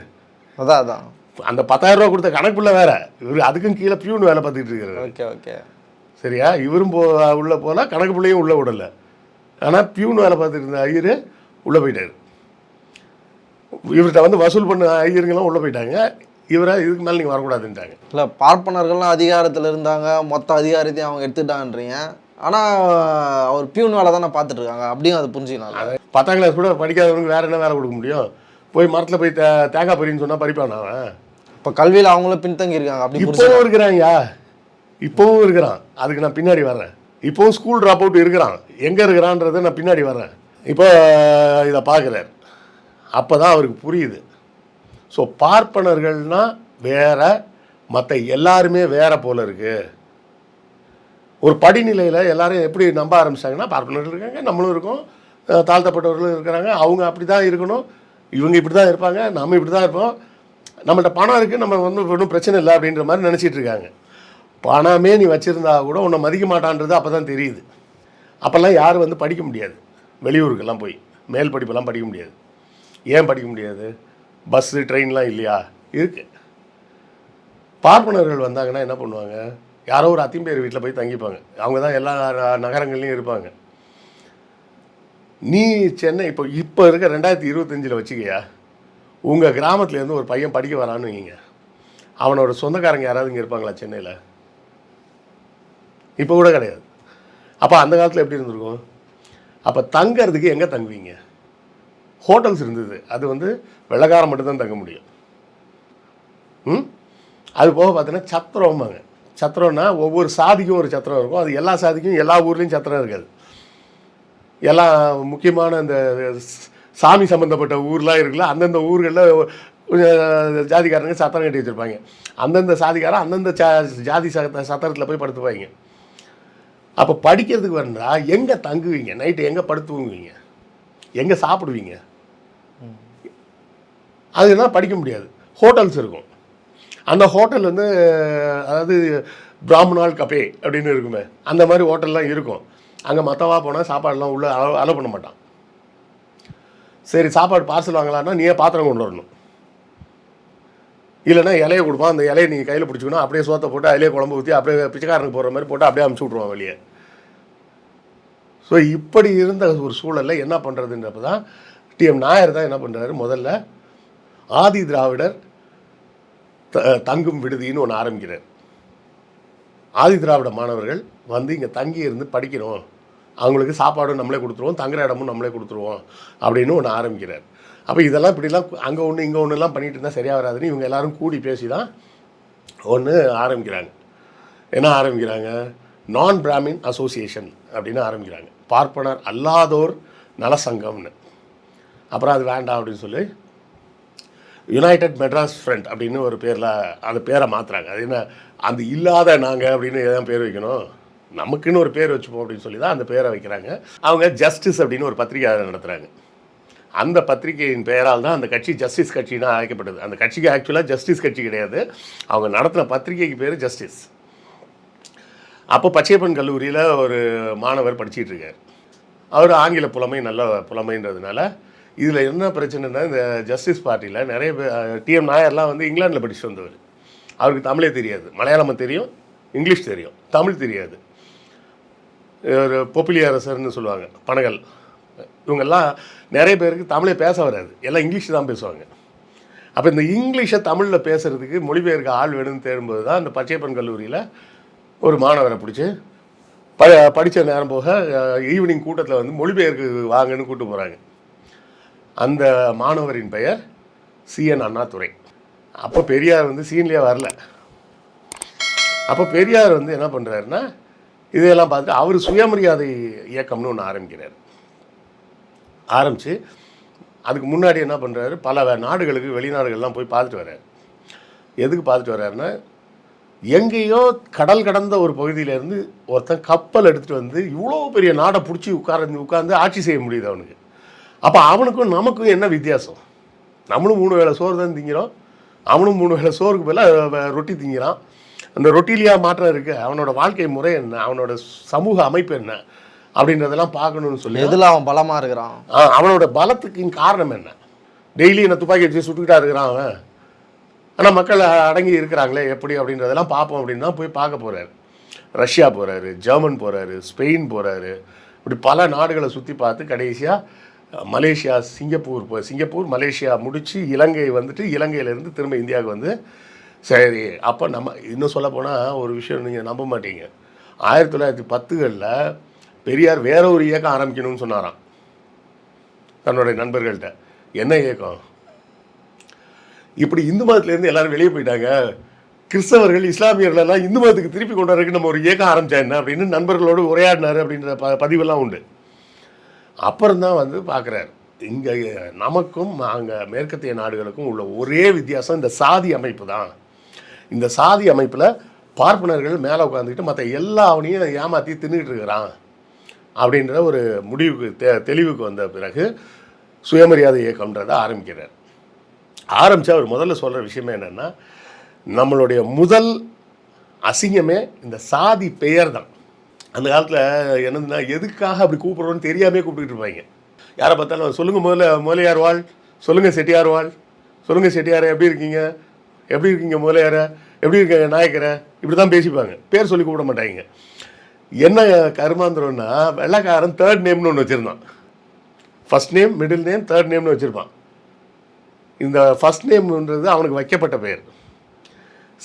அதான் அதான். அந்த பத்தாயிரம் ரூபாய் கொடுத்த கணக்கு பிள்ளை வேற. இவர் அதுக்கும் கீழே பியூன் வேலை பார்த்துட்டு இருக்காரு. Okay okay. சரியா? இவரும் போ உள்ள போல கணக்கு பிள்ளையும் உள்ள விடல. ஆனால் பியூன் வேலை பார்த்துட்டு இருந்த ஐயர் உள்ள போயிட்டாரு. இவர்கிட்ட வந்து வசூல் பண்ண ஐயருங்கெல்லாம் உள்ள போயிட்டாங்க. இவரை இதுக்கு மேலே நீங்கள் வரக்கூடாதுன்ட்டாங்க. இல்ல பார்ப்பனர்கள்லாம் அதிகாரத்துல இருந்தாங்க. மொத்த அதிகாரத்தையும் அவங்க எடுத்துட்டான்றீங்க ஆனா அவர் பியூன் வேலை தானே பார்த்துட்டு இருக்காங்க அப்படியும் அதை புரிஞ்சுக்கலாம் பத்தாம் கிளாஸ் கூட படிக்காதவனுக்கு வேற என்ன வேலை கொடுக்க முடியும்? போய் மரத்தில் போய் தே தேங்காய் பறின்னு சொன்னால் பறிப்பானா அவன்? இப்ப கல்வியில அவங்களும் பின்தங்கி இருக்காங்க. அப்படி இப்போவும் இருக்கிறான்யா இப்போவும் இருக்கிறான். அதுக்கு நான் பின்னாடி வர்றேன். இப்போவும் ஸ்கூல் ட்ராப் அவுட் இருக்கிறான். எங்கே இருக்கிறான்றதை நான் பின்னாடி வர்றேன். இப்போ இதை பார்க்குறாரு. அப்போ தான் அவருக்கு புரியுது. ஸோ பார்ப்பனர்கள்னால் வேற மற்ற எல்லாருமே வேற போல இருக்குது ஒரு படிநிலையில் எல்லாரும் எப்படி நம்ப ஆரம்பிச்சாங்கன்னா பார்ப்பனர்கள் இருக்காங்க நம்மளும் இருக்கோம் தாழ்த்தப்பட்டவர்களும் இருக்கிறாங்க அவங்க அப்படி தான் இருக்கணும் இவங்க இப்படி தான் இருப்பாங்க நம்ம இப்படி தான் இருப்போம். நம்மள்ட்ட பணம் இருக்குது நம்ம வந்து ஒன்றும் பிரச்சனை இல்லை அப்படின்ற மாதிரி நினச்சிட்டு இருக்காங்க. பணமே நீ வச்சுருந்தா கூட உன்னை மதிக்க மாட்டான்றது அப்போ தான் தெரியுது. அப்போல்லாம் யாரும் வந்து படிக்க முடியாது. வெளியூருக்கெல்லாம் போய் மேல் படிப்பெல்லாம் படிக்க முடியாது. ஏன் படிக்க முடியாது? பஸ்ஸு ட்ரெயின்லாம் இல்லையா? இருக்கு. பார்ப்பனர்கள் வந்தாங்கன்னா என்ன பண்ணுவாங்க? யாரோ ஒரு அத்திம்பேர் வீட்டில் போய் தங்கிப்பாங்க. அவங்க தான் எல்லா நகரங்கள்லையும் இருப்பாங்க. நீ சென்னை இப்போ இப்போ இருக்க ரெண்டாயிரத்தி இருபத்தஞ்சில் வச்சுக்கயா? உங்கள் கிராமத்துலேருந்து ஒரு பையன் படிக்க வரான்னு வைங்க. அவனோட சொந்தக்காரங்க யாராவது இங்கே இருப்பாங்களா சென்னையில்? இப்போ கூட கிடையாது. அப்போ அந்த காலத்தில் எப்படி இருந்திருக்கும்? அப்போ தங்கறதுக்கு எங்கே தங்குவீங்க? ஹோட்டல்ஸ் இருந்தது. அது வந்து வெள்ளக்காரம் மட்டும்தான் தங்க முடியும். ம்? அது போக பார்த்தீங்கன்னா சத்திரம்பாங்க சத்திரம்னா ஒவ்வொரு சாதிக்கும் ஒரு சத்திரம் இருக்கும். அது எல்லா சாதிக்கும் எல்லா ஊர்லேயும் சத்திரம் இருக்காது. எல்லா முக்கியமான இந்த ஸ்- சாமி சம்மந்தப்பட்ட ஊர்லாம் இருக்குல்ல அந்தந்த ஊர்களில் ஜாதிக்காரங்க சத்திரம் கட்டி வச்சுருப்பாங்க. அந்தந்த சாதிக்காரன் அந்தந்த சா ஜாதி சத்த சத்திரத்தில் போய் படுத்துப்பாங்க. அப்போ படிக்கிறதுக்கு வந்தால் எங்கே தங்குவீங்க? நைட்டு எங்கே படுத்துவீங்க எங்கே சாப்பிடுவீங்க? அதுனா படிக்க முடியாது. ஹோட்டல்ஸ் இருக்கும். அந்த ஹோட்டல் வந்து அதாவது பிராமணால் கபே அப்படின்னு இருக்குமே அந்த மாதிரி ஹோட்டல்லாம் இருக்கும். அங்கே மற்றவா போனால் சாப்பாடுலாம் உள்ளே அலோ அலோ பண்ண மாட்டான். சரி சாப்பாடு பார்சல் வாங்கலாம்னா நீயே பாத்திரம் கொண்டு வரணும். இல்லைன்னா இலையை கொடுப்பான். அந்த இலையை நீங்கள் கையில் பிடிச்சிக்கணும். அப்படியே சோத்தை போட்டு அதிலே குழம்பு ஊற்றி அப்படியே பிச்சைக்காரனுக்கு போடுற மாதிரி போட்டு அப்படியே அமுச்சு விட்ருவான் வெளியே. ஸோ இப்படி இருந்த ஒரு சூழலில் என்ன பண்ணுறதுன்றப்ப தான் டிஎம் நாயர் தான் என்ன பண்ணுறாரு முதல்ல ஆதி திராவிடர் த- தங்கும் விடுதின்னு ஒன்று ஆரம்பிக்கிறார். ஆதி திராவிட மாணவர்கள் வந்து இங்கே தங்கி இருந்து படிக்கணும். அவங்களுக்கு சாப்பாடும் நம்மளே கொடுத்துருவோம் தங்குற இடமும் நம்மளே கொடுத்துருவோம் அப்படின்னு ஒன்று ஆரம்பிக்கிறார். அப்போ இதெல்லாம் இப்படிலாம் அங்கே ஒன்று இங்கே ஒன்றுலாம் பண்ணிட்டு இருந்தால் சரியாக வராதுன்னு இவங்க எல்லாரும் கூடி பேசி தான் ஒன்று ஆரம்பிக்கிறாங்க. என்ன ஆரம்பிக்கிறாங்க? நான் பிராமின் அசோசியேஷன் அப்படின்னு ஆரம்பிக்கிறாங்க. பார்ப்பனர் அல்லாதோர் நலசங்கம்னு. அப்புறம் அது வேண்டாம் அப்படின்னு சொல்லி யுனைடெட் மெட்ராஸ் ஃப்ரண்ட் அப்படின்னு ஒரு பேரில் அந்த பேரை மாற்றுறாங்க அது என்ன அந்த இல்லாத நாங்கள் அப்படின்னு எதாவது பேர் வைக்கணும்? நமக்குன்னு ஒரு பேர் வச்சுப்போம் அப்படின்னு சொல்லி தான் அந்த பேரை வைக்கிறாங்க. அவங்க ஜஸ்டிஸ் அப்படின்னு ஒரு பத்திரிகை நடத்துகிறாங்க அந்த பத்திரிகையின் பெயரால் தான் அந்த கட்சி ஜஸ்டிஸ் கட்சினா அழைக்கப்பட்டது. அந்த கட்சிக்கு ஆக்சுவலாக ஜஸ்டிஸ் கட்சி கிடையாது. அவங்க நடத்தின பத்திரிகைக்கு பேர் ஜஸ்டிஸ் அப்போ பச்சையப்பன் கல்லூரியில் ஒரு மாணவர் படிச்சிட்டு இருக்கார். அவர் ஆங்கில புலமை நல்ல புலமைன்றதுனால இதில் என்ன பிரச்சனைனா இந்த ஜஸ்டிஸ் பார்ட்டியில் நிறைய பேர் டிஎம் நாயர்லாம் வந்து இங்கிலாந்தில் படிச்சுட்டு வந்தவர். அவருக்கு தமிழே தெரியாது. மலையாளம் தெரியும் இங்கிலீஷ் தெரியும் தமிழ் தெரியாது. ஒரு பொப்பிலி அரசர்னு சொல்லுவாங்க பனகல். இவங்கெல்லாம் நிறைய பேருக்கு தமிழே பேச வராது. எல்லாம் இங்கிலீஷ் தான் பேசுவாங்க. அப்போ இந்த இங்கிலீஷை தமிழில் பேசுகிறதுக்கு மொழிபெயர்க்க ஆள் வேணும்னு தேடும்போது தான் இந்த பச்சையப்பன் கல்லூரியில் ஒரு மாணவரை பிடிச்சி ப படித்த நேரம் போக ஈவினிங் கூட்டத்தில் வந்து மொழிபெயர்க்கு வாங்கன்னு கூப்பிட்டு போகிறாங்க அந்த மாணவரின் பெயர் சிஎன் அண்ணாதுரை. அப்போ பெரியார் வந்து சீன்லேயே வரல. அப்போ பெரியார் வந்து என்ன பண்ணுறாருன்னா இதையெல்லாம் பார்த்துட்டு அவர் சுயமரியாதை இயக்கம்னு ஒன்று ஆரம்பிக்கிறார். ஆரம்பித்து அதுக்கு முன்னாடி என்ன பண்ணுறாரு பல நாடுகளுக்கு வெளிநாடுகள்லாம் போய் பார்த்துட்டு வர்றாரு. எதுக்கு பார்த்துட்டு வர்றாருன்னா எங்கேயோ கடல் கடந்த ஒரு பகுதியிலேருந்து ஒருத்தன் கப்பல் எடுத்துகிட்டு வந்து இவ்வளோ பெரிய நாடை பிடிச்சி உட்கார்ந்து உட்கார்ந்து ஆட்சி செய்ய முடியுது அவனுக்கு. அப்போ அவனுக்கும் நமக்கும் என்ன வித்தியாசம்? நம்மளும் மூணு வேளை சோறு தான் திங்கிறோம். அவனும் மூணு வேளை சோறுக்கு பதிலாக ரொட்டி திங்கிறான். அந்த ரொட்டிலியா மாற்றம் இருக்குது அவனோட வாழ்க்கை முறை என்ன? அவனோட சமூக அமைப்பு என்ன? அப்படின்றதெல்லாம் பார்க்கணும்னு சொல்லி எதுல அவன் பலமா இருக்கிறான்? ஆ, அவனோட பலத்துக்கு காரணம் என்ன? டெய்லி என்ன துப்பாக்கி வச்சு சுட்டுக்கிட்டா இருக்கிறான் அவன். ஆனால் மக்கள் அடங்கி இருக்கிறாங்களே எப்படி அப்படின்றதெல்லாம் பார்ப்போம் அப்படின்னு தான் போய் பார்க்க போகிறாரு ரஷ்யா போகிறாரு ஜெர்மன் போகிறாரு ஸ்பெயின் போகிறாரு இப்படி பல நாடுகளை சுற்றி பார்த்து கடைசியாக மலேசியா சிங்கப்பூர் இப்போ சிங்கப்பூர் மலேசியா முடித்து இலங்கை வந்துட்டு இலங்கையிலேருந்து திரும்ப இந்தியாவுக்கு வந்து சரி. அப்போ நம்ம இன்னும் சொல்லப்போனால் ஒரு விஷயம் நீங்கள் நம்ப மாட்டீங்க. ஆயிரத்தி தொள்ளாயிரத்தி பத்துகளில் பெரியார் வேற ஒரு இயக்கம் ஆரம்பிக்கணும்னு சொன்னாராம். தன்னுடைய நண்பர்கள்ட்ட. என்ன இயக்கம்? இப்படி இந்து மதத்துலேருந்து எல்லாரும் வெளியே போயிட்டாங்க. கிறிஸ்தவர்கள் இஸ்லாமியர்களெல்லாம் இந்து மதத்துக்கு திருப்பி கொண்டு வரக்கு நம்ம ஒரு இயக்கம் ஆரம்பிச்சா என்ன அப்படின்னு நண்பர்களோடு உரையாடினார் அப்படின்ற ப பதிவெல்லாம் உண்டு. அப்புறம்தான் வந்து பார்க்குறாரு. இங்கே நமக்கும் அங்கே மேற்கத்திய நாடுகளுக்கும் உள்ள ஒரே வித்தியாசம் இந்த சாதி அமைப்பு தான். இந்த சாதி அமைப்பில் பார்ப்பனர்கள் மேலே உட்காந்துக்கிட்டு மற்ற எல்லா அவனையும் ஏமாற்றி தின்னுக்கிட்டு இருக்கிறான் அப்படின்ற ஒரு முடிவுக்கு தெ தெளிவுக்கு வந்த பிறகு சுயமரியாதை இயக்கம்ன்றதை ஆரம்பிக்கிறார். ஆரம்பித்து அவர் முதல்ல சொல்கிற விஷயமே என்னென்னா நம்மளுடைய முதல் அசிங்கமே இந்த சாதி பெயர் தான் அந்த காலத்தில் என்னதுன்னா எதுக்காக அப்படி கூப்பிட்றோன்னு தெரியாமே கூப்பிட்டுட்டு இருப்பாங்க. யாரை பார்த்தாலும் சொல்லுங்கள் முதல்ல முதலியார் வாழ் சொல்லுங்கள் செட்டியார் வாழ் சொல்லுங்கள் செட்டியாரை எப்படி இருக்கீங்க? எப்படி இருக்கீங்க முதலியார? எப்படி இருக்கீங்க நாயக்கரை? இப்படி தான் பேசிப்பாங்க. பேர் சொல்லி கூப்பிட மாட்டாங்க. என்ன கருமாந்திரம்னா வெள்ளக்காரன் தேர்ட் நேம்னு ஒன்று வச்சுருந்தான். First name middle name third நேம்னு வச்சுருப்பான். இந்த ஃபர்ஸ்ட் நேம்ன்றது அவனுக்கு வைக்கப்பட்ட பெயர்.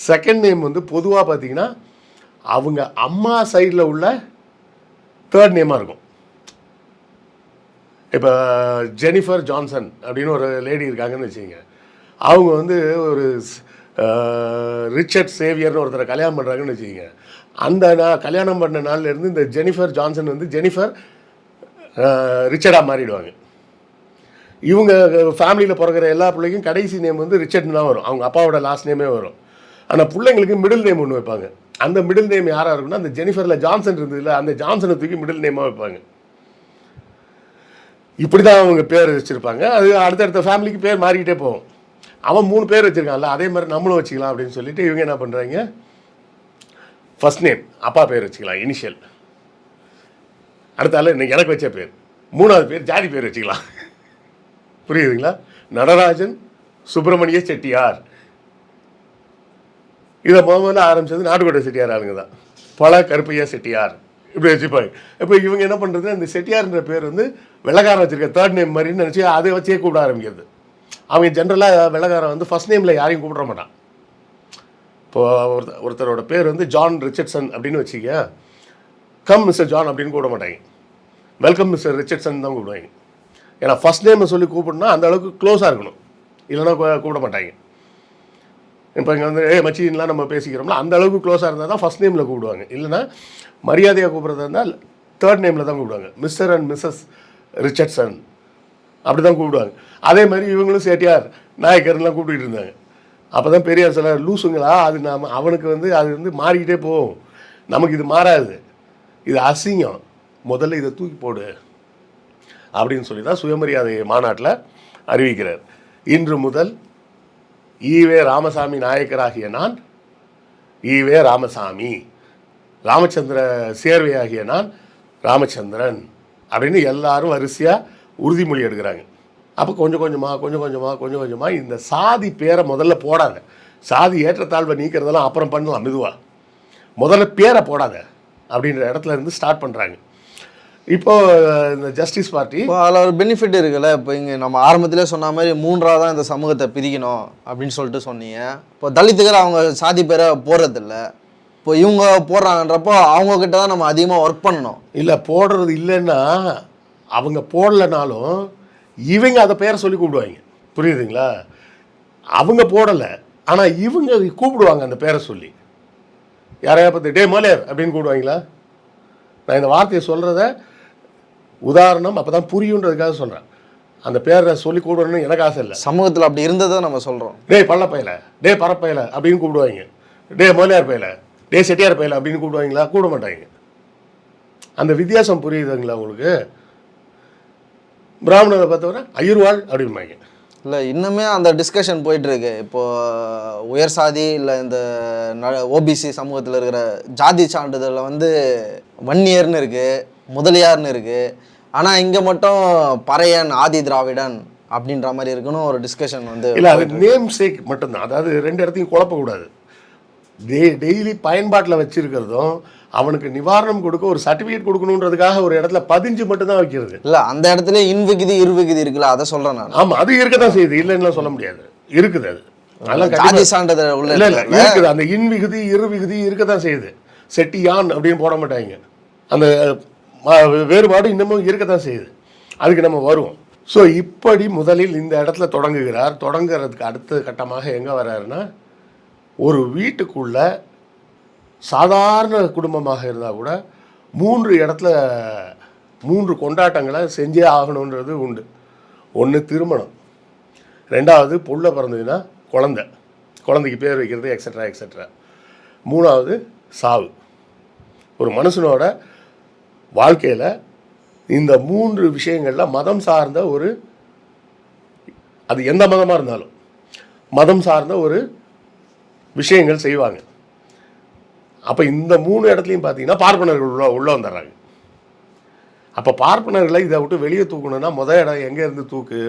செகண்ட் நேம் வந்து பொதுவாக பார்த்தீங்கன்னா அவங்க அம்மா சைடில் உள்ள தேர்ட் நேமாக இருக்கும். இப்போ ஜெனிஃபர் ஜான்சன் அப்படின்னு ஒரு லேடி இருக்காங்கன்னு வச்சுக்கோங்க. அவங்க வந்து ஒரு ரிச்சர்ட் சேவியர்னு ஒருத்தரை கல்யாணம் பண்ணுறாங்கன்னு வச்சுக்கோங்க. அந்த நான் கல்யாணம் பண்ண நாள்லேருந்து இந்த ஜெனிஃபர் ஜான்சன் வந்து ஜெனிஃபர் ரிச்சர்டாக மாறிடுவாங்க. இவங்க ஃபேமிலியில் பிறக்கிற எல்லா பிள்ளைக்கும் கடைசி நேம் வந்து ரிச்சர்ட்னு தான் வரும். அவங்க அப்பாவோட லாஸ்ட் நேமே வரும். ஆனால் பிள்ளைங்களுக்கு மிடில் நேம் ஒன்று வைப்பாங்க. அந்த மிடில் நேம் யாராக இருக்குன்னா அந்த ஜெனிஃபரில் ஜான்சன் இருந்ததில்ல அந்த ஜான்சனை தூக்கி மிடில் நேமாக வைப்பாங்க. இப்படி தான் அவங்க பேர் வச்சுருப்பாங்க. அது அடுத்தடுத்த ஃபேமிலிக்கு பேர் மாறிக்கிட்டே போகும். அவன் மூணு பேர் வச்சுருக்கான்ல அதே மாதிரி நம்மளும் வச்சுக்கலாம் அப்படின்னு சொல்லிட்டு இவங்க என்ன பண்ணுறாங்க ஃபஸ்ட் நேம் அப்பா பேர் வச்சுக்கலாம் இனிஷியல் அடுத்தால இன்னைக்கு எனக்கு வச்ச பேர். மூணாவது பேர் ஜாதி பேர் வச்சுக்கலாம். புரியுதுங்களா? நடராஜன் சுப்பிரமணிய செட்டியார். இதை முதல்ல ஆரம்பிச்சது நாட்டுக்கோட்டை செட்டியார் ஆளுங்க தான். பல கருப்பையா செட்டியார். இப்படி வச்சுப்பாங்க இப்போ இவங்க என்ன பண்ணுறது இந்த செட்டியார்ன்ற பேர் வந்து வெள்ளக்காரன் வச்சுருக்க தேர்ட் நேம் மாதிரின்னு நினச்சி அதை வச்சே கூப்பிட ஆரம்பிக்கிறது. அவங்க ஜென்ரலாக வெள்ளக்காரன் வந்து ஃபர்ஸ்ட் நேமில் யாரையும் கூப்பிட மாட்டான். இப்போ ஒருத்த ஒருத்தரோட பேர் வந்து ஜான் ரிச்சர்ட்சன் அப்படின்னு வச்சுக்க கம் மிஸ்டர் ஜான் அப்படின்னு கூப்பிட மாட்டாங்க. வெல்கம் மிஸ்டர் ரிச்சர்ட்சன் தான் கூப்பிடுவாங்க. ஏன்னா ஃபர்ஸ்ட் நேமை சொல்லி கூப்பிடணும்னா அந்த அளவுக்கு க்ளோஸாக இருக்கணும். இல்லைன்னா கூப்பிட மாட்டாங்க. இப்போ இங்கே வந்து ஏ மச்சின்லாம் நம்ம பேசிக்கிறோம்ல அந்த அளவுக்கு க்ளோஸாக இருந்தால் தான் ஃபர்ஸ்ட் நேமில் கூப்பிடுவாங்க. இல்லைன்னா மரியாதையாக கூப்பிட்றதா இருந்தால் தேர்ட் நேமில் தான் கூப்பிடுவாங்க. மிஸ்டர் அண்ட் மிஸ்ஸஸ் ரிச்சர்ட்சன் அப்படி தான் கூப்பிடுவாங்க. அதே மாதிரி இவங்களும் சேட்டியார் நாயக்கர்லாம் கூப்பிட்டுட்டு இருந்தாங்க. அப்போ தான் பெரியார் சிலர் லூசுங்களா அது நாம் அவனுக்கு வந்து அது வந்து மாறிக்கிட்டே போகும். நமக்கு இது மாறாது. இது அசிங்கம். முதல்ல இதை தூக்கி போடு. அப்படின்னு சொல்லி தான் சுயமரியாதை மாநாட்டில் அறிவிக்கிறார். இன்று முதல் ஈவே ராமசாமி நாயக்கராகிய நான் ஈவே ராமசாமி. ராமச்சந்திர சேர்வையாகிய நான் ராமச்சந்திரன் அப்படின்னு எல்லாரும் வரிசையாக உறுதிமொழி எடுக்கிறாங்க. அப்போ கொஞ்சம் கொஞ்சமாக கொஞ்சம் கொஞ்சமாக கொஞ்சம் கொஞ்சமாக இந்த சாதி பேரை முதல்ல போடாத. சாதி ஏற்றத்தாழ்வை நீக்கிறதெல்லாம் அப்புறம் பண்ணலாம் மெதுவாக முதல்ல பேரை போடாத அப்படின்ற இடத்துல இருந்து ஸ்டார்ட் பண்ணுறாங்க இப்போ இந்த ஜஸ்டிஸ் பார்ட்டி இப்போ அதில் ஒரு பெனிஃபிட் இருக்குல்ல? இப்போ இங்கே நம்ம ஆரம்பத்திலே சொன்ன மாதிரி மூன்றாவது தான் இந்த சமூகத்தை பிரிக்கணும் அப்படின்னு சொல்லிட்டு சொன்னீங்க. இப்போ தலித்துகள் அவங்க சாதி பேரை போடுறதில்ல. இப்போ இவங்க போடுறாங்கன்றப்போ அவங்க கிட்ட தான் நம்ம அதிகமாக ஒர்க் பண்ணணும். இல்லை போடுறது இல்லைன்னா அவங்க போடலைனாலும் இவங்க அதை பேரை சொல்லி கூப்பிடுவாங்க. புரியுதுங்களா? அவங்க போடலை. ஆனால் இவங்க கூப்பிடுவாங்க அந்த பேரை சொல்லி. யாரையா பார்த்து டே மலேர் அப்படின்னு கூப்பிடுவாங்களா? நான் இந்த வார்த்தையை சொல்கிறத உதாரணம் அப்போ தான் புரியுன்றதுக்காக சொல்கிறேன் அந்த பேரை சொல்லி கூப்பிடணும்னு எனக்கு ஆசை இல்லை. சமூகத்தில் அப்படி இருந்ததை நம்ம சொல்கிறோம் டேய் பள்ளப்பையில டே பரப்பையில அப்படின்னு கூப்பிடுவாங்க. டே மோலியார் பையில டே செட்டியார் பையில அப்படின்னு கூப்பிடுவாங்களா? கூட மாட்டாங்க. அந்த வித்தியாசம் புரியுதுங்களா உங்களுக்கு? பிராமணரை பார்த்தவரை ஐயர்வாள் அப்படிம்பாங்க. இல்லை இன்னுமே அந்த டிஸ்கஷன் போயிட்டு இருக்கு இப்போ உயர் சாதி இல்லை இந்த ஓபிசி சமூகத்தில் இருக்கிற ஜாதி சான்றிதழில் வந்து வன்னியர்னு இருக்கு முதலியார்னு இருக்கு. ஆனால் இங்கே மட்டும் பறையன் ஆதி திராவிடன் அப்படின்ற மாதிரி இருக்குன்னு ஒரு டிஸ்கஷன் வந்து இல்லை அது நேம் சேக் மட்டும்தான். அதாவது ரெண்டு இடத்தையும் குழப்பக்கூடாது. டே டெய்லி பயன்பாட்டில் வச்சிருக்கிறதும் அவனுக்கு நிவாரணம் கொடுக்க ஒரு சர்டிஃபிகேட் கொடுக்கணுன்றதுக்காக ஒரு இடத்துல பதிஞ்சு மட்டும்தான் வைக்கிறது. இல்லை அந்த இடத்துல இன்விகுதி இருவிகுதி இருக்குல்ல அதை சொல்கிறேன் நான். ஆமா அது இருக்கத்தான் செய்யுது. இல்லைன்னு சொல்ல முடியாது. இருக்குது அது. ஜாதி சான்றிதழ் உள்ள இல்ல இல்ல? இருக்குது. அந்த இன் விகுதி இரு விகுதி இருக்கத்தான் செய்யுது. செட்டியான் அப்படின்னு போட மாட்டாங்க. அந்த வேறுபாடு இன்னமும் இருக்கத்தான் செய்யுது. அதுக்கு நம்ம வருவோம். ஸோ இப்படி முதலில் இந்த இடத்துல தொடங்குகிறார். தொடங்குறதுக்கு அடுத்த கட்டமாக எங்கே வர்றாருன்னா ஒரு வீட்டுக்குள்ள சாதாரண குடும்பமாக இருந்தால் கூட மூன்று இடத்துல மூன்று கொண்டாட்டங்களை செஞ்சே ஆகணுன்றது உண்டு. ஒன்று திருமணம். ரெண்டாவது புள்ள பிறந்ததுன்னா குழந்த. குழந்தைக்கு பேர் வைக்கிறது எக்ஸட்ரா எக்ஸட்ரா மூணாவது சாவு. ஒரு மனுஷனோட வாழ்க்கையில் இந்த மூன்று விஷயங்களில் மதம் சார்ந்த ஒரு அது எந்த மதமாக இருந்தாலும் மதம் சார்ந்த ஒரு விஷயங்கள் செய்வாங்க. அப்போ இந்த மூணு இடத்துலையும் பார்த்தீங்கன்னா பார்ப்பனர்கள் உள்ள உள்ளே வந்துடுறாங்க. அப்போ பார்ப்பனர்களை இதை விட்டு வெளியே தூக்கணும்னா முதல் இடம் எங்கேருந்து தூக்கு?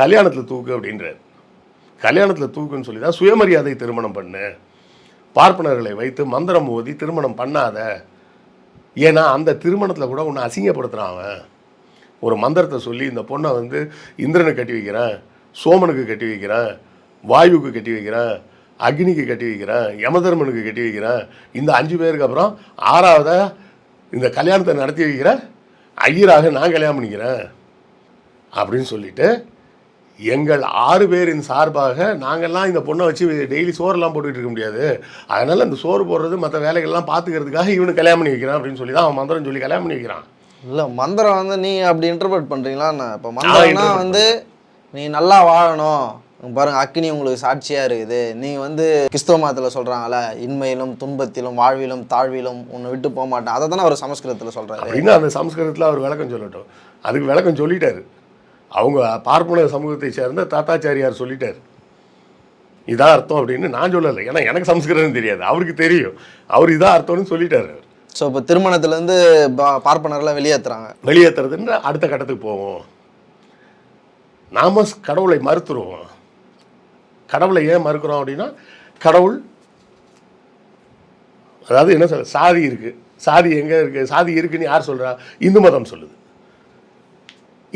கல்யாணத்தில் தூக்கு அப்படின்றார். கல்யாணத்தில் தூக்குன்னு சொல்லி தான் சுயமரியாதை திருமணம் பண்ணு. பார்ப்பனர்களை வைத்து மந்திரம் ஓதி திருமணம் பண்ணாத. ஏன்னா அந்த திருமணத்தில் கூட ஒன்று அசிங்கப்படுத்துகிறான் அவன். ஒரு மந்திரத்தை சொல்லி இந்த பொண்ணை வந்து இந்திரனுக்கு கட்டி வைக்கிறேன் சோமனுக்கு கட்டி வைக்கிறேன் வாயுவுக்கு கட்டி வைக்கிறேன் அக்னிக்கு கட்டி வைக்கிறேன் யமதர்மனுக்கு கட்டி வைக்கிறேன். இந்த அஞ்சு பேருக்கு அப்புறம் ஆறாவதா இந்த கல்யாணத்தை நடத்தி வைக்கிறேன் ஐயராக நான் கல்யாணம் பண்ணிக்கிறேன். அப்படின்னு சொல்லிட்டு எங்கள் ஆறு பேரின் சார்பாக நாங்கள்லாம் இந்த பொண்ணை வச்சு டெய்லி சோறெல்லாம் போட்டுக்கிட்டு இருக்க முடியாது. அதனால் இந்த சோறு போடுறது மற்ற வேலைகள்லாம் பார்த்துக்கிறதுக்காக இவனுக்கு கல்யாணம் பண்ணி வைக்கிறான் அப்படின்னு சொல்லி தான் அவன் மந்திரம் சொல்லி கல்யாணம் பண்ணி வைக்கிறான். இல்லை மந்திரம் வந்து நீ அப்படி இன்டர்பிரட் பண்ணுறீங்களா இப்போ மந்திரம்னா வந்து நீ நல்லா வாழணும். பாருங்க அக்கினி உங்களுக்கு சாட்சியா இருக்குது. நீ வந்து கிறிஸ்தவ மதத்தில் சொல்றாங்கல்ல இன்மையிலும் துன்பத்திலும் வாழ்விலும் தாழ்விலும் உன்னை விட்டு போக மாட்டேன். அதை தானே அவர் சமஸ்கிருதத்தில் சொல்றாரு. அப்படின்னு அந்த சம்ஸ்கிருதத்தில் அவர் விளக்கம் சொல்லட்டும். அதுக்கு விளக்கம் சொல்லிட்டாரு. அவங்க பார்ப்பன சமூகத்தை சேர்ந்த தாத்தாச்சாரியார் சொல்லிட்டார். இதான் அர்த்தம் அப்படின்னு நான் சொல்லலை. ஏன்னா எனக்கு சம்ஸ்கிருதம் தெரியாது. அவருக்கு தெரியும். அவர் இதான் அர்த்தம்னு சொல்லிட்டாரு ஸோ இப்போ திருமணத்துலேருந்து பார்ப்பனர்லாம் வெளியேற்றுறாங்க வெளியேற்றுறதுன்னு அடுத்த கட்டத்துக்கு போவோம். நாம கடவுளை மறுத்துருவோம். கடவுளை ஏன் மறுக்கிறோம் அப்படின்னா கடவுள் அதாவது என்ன சொல்ற சாதி இருக்கு. சாதி எங்க இருக்கு? சாதி இருக்குன்னு யார் சொல்றா? இந்து மதம் சொல்லுது.